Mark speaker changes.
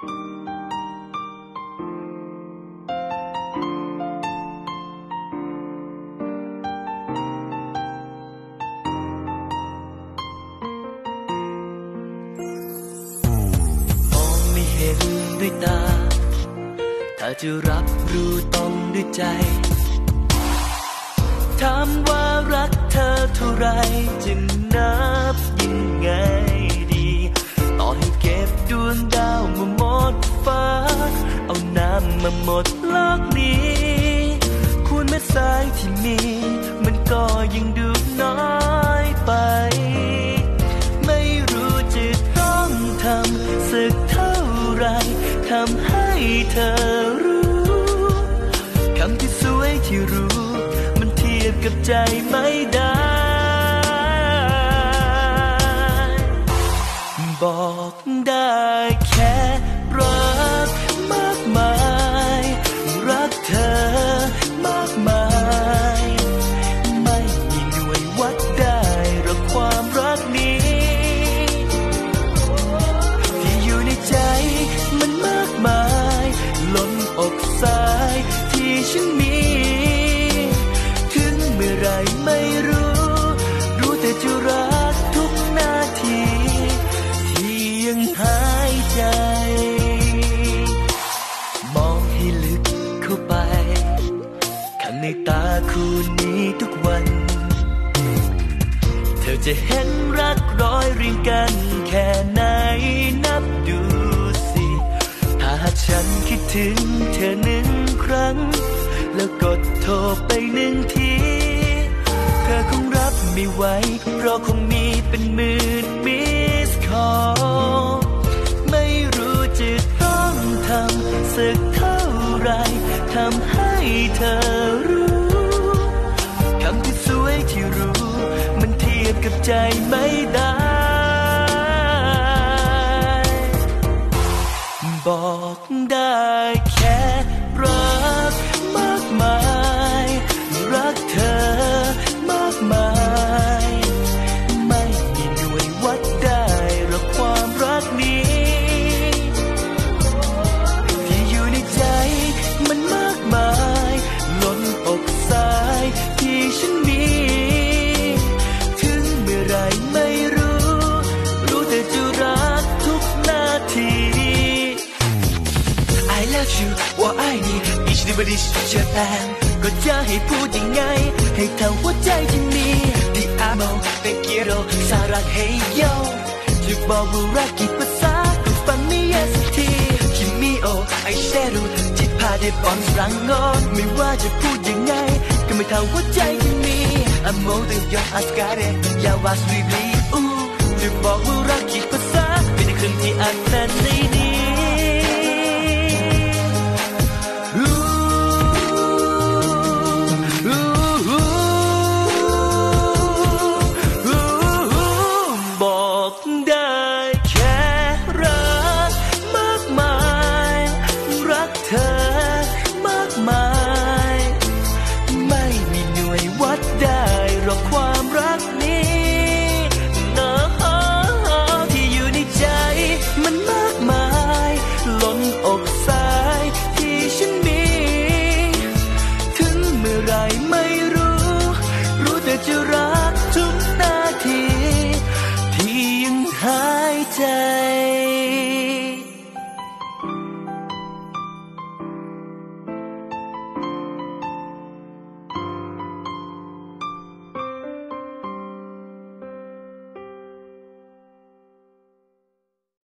Speaker 1: มองไม่เห็นด้วยตา ถ้าจะรับรู้ต้องด้วยใจ ถามว่ารักเธอเท่าไรจะนับำมาหมดโลกนี้ คูณเม็ดทรายที่มี มันก็ยังดูน้อยไป ไม่รู้จะต้องทำสักเท่าไรทำให้เธอรู้คำที่สวยที่รู้ มันเทียบกับใจไม่ได้ ในตาคู่นี้ทุกวัน เธอจะเห็นรักร้อยเรียงกันแค่ไหนนับดูสิ ถ้าฉันคิดถึงเธอหนึ่งครั้ง แล้วกดโทรไปหนึ่งที เธอคงรับไม่ไหวเพราะคงมีเป็นหมื่นมิสคอล ยบกับใจ love you ว่าไอ้นี่อิชดิบดิชเจแปนก็จะให้พูดยังไง ให้เท่าหัวใจที่มีที่อาโมเป็นเกียโรสารักเฮโยจะบอกว่ารักกี่ภาษาก็ฟังไม่แย่สักทีคิมิโอไอเชรุจิตพาได้บอลรังงอนไม่ว่าจะพูดยังไง ก็ไม่เท่าหัวใจที่มีอโมตั้งยอดอาสการเรยาวาสวีบลีอูจะบอกว่ารักกี่ภาษาเป็นเรื่องที่อ่านแน่นใน Down.